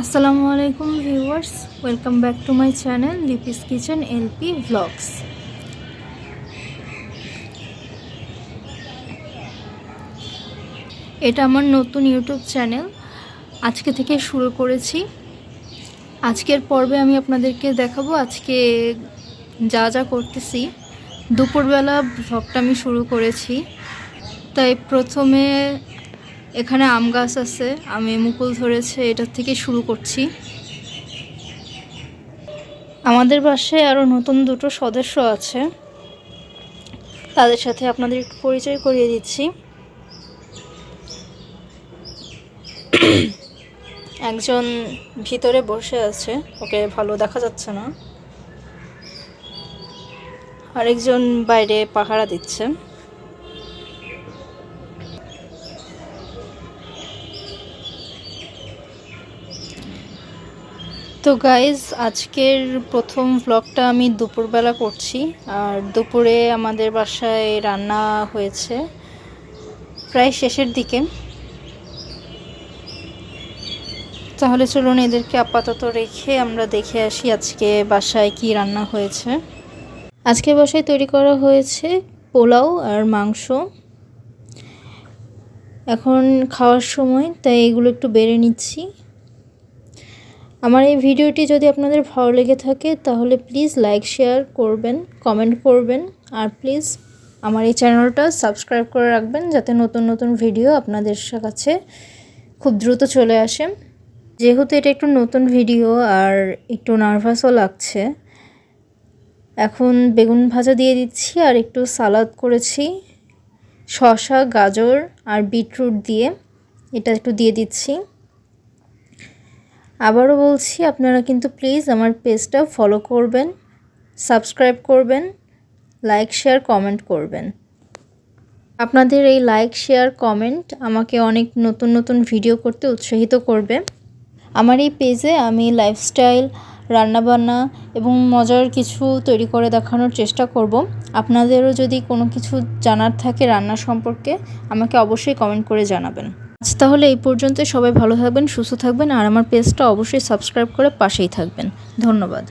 আসসালামু আলাইকুম viewers, welcome back to my channel Lipi's kitchen LP vlogs এটা আমার নতুন ইউটিউব চ্যানেল। আজকে থেকে শুরু করেছি। আজকের পর্বে আমি আপনাদেরকে দেখাবো আজকে যা যা করতেছি। দুপুরবেলা ভ্লগটা আমি শুরু করেছি। তাই প্রথমে এখানে আম গাছ আছে, আমি মুকুল ধরেছে, এটার থেকে শুরু করছি। আমাদের বাসায় আরও নতুন দুটো সদস্য আছে। তাদের সাথে আপনাদের একটু পরিচয় করিয়ে দিচ্ছি। একজন ভিতরে বসে আছে, ওকে ভালো দেখা যাচ্ছে না। আরেকজন বাইরে পাহারা দিচ্ছে। তো গাইজ আজকের প্রথম ভ্লগটা আমি দুপুরবেলা করছি। আর দুপুরে আমাদের বাসায় রান্না হয়েছে প্রায় শেষের দিকে। তাহলে চলুন এদেরকে আপাতত রেখে আমরা দেখে আসি আজকে বাসায় কি রান্না হয়েছে। আজকে বাসায় তৈরি করা হয়েছে পোলাও আর মাংস। এখন খাওয়ার সময়, তাই এগুলো একটু বেড়ে নিচ্ছি। আমার এই ভিডিওটি যদি আপনাদের ভালো লেগে থাকে, তাহলে প্লিজ লাইক শেয়ার করবেন কমেন্ট করবেন, আর প্লিজ আমার এই চ্যানেলটা সাবস্ক্রাইব করে রাখবেন, যাতে নতুন নতুন ভিডিও আপনাদের কাছে খুব দ্রুত চলে আসে। যেহেতু এটা একটু নতুন ভিডিও আর একটু নার্ভাসও লাগছে, এখন বেগুন ভাজা দিয়ে দিচ্ছি আর একটু সালাদ করেছি, শসা, গাজর আর বিটরুট দিয়ে। এটা একটু দিয়ে দিচ্ছি। আবারও বলছি, আপনারা কিন্তু প্লিজ আমার পেজটা ফলো করবেন সাবস্ক্রাইব করবেন লাইক শেয়ার কমেন্ট করবেন। আপনাদের এই লাইক শেয়ার কমেন্ট আমাকে অনেক নতুন নতুন ভিডিও করতে উৎসাহিত করবে। আমার এই পেজে আমি লাইফস্টাইল রান্নাবান্না এবং মজার কিছু তৈরি করে দেখানোর চেষ্টা করব। আপনাদেরও যদি কোনো কিছু জানার থাকে রান্না সম্পর্কে, আমাকে অবশ্যই কমেন্ট করে জানাবেন। আজ তাহলে এই পর্যন্ত সবাই ভালো থাকবেন, সুস্থ থাকবেন, আর আমার পেজটা অবশ্যই সাবস্ক্রাইব করে পাশেই থাকবেন। ধন্যবাদ।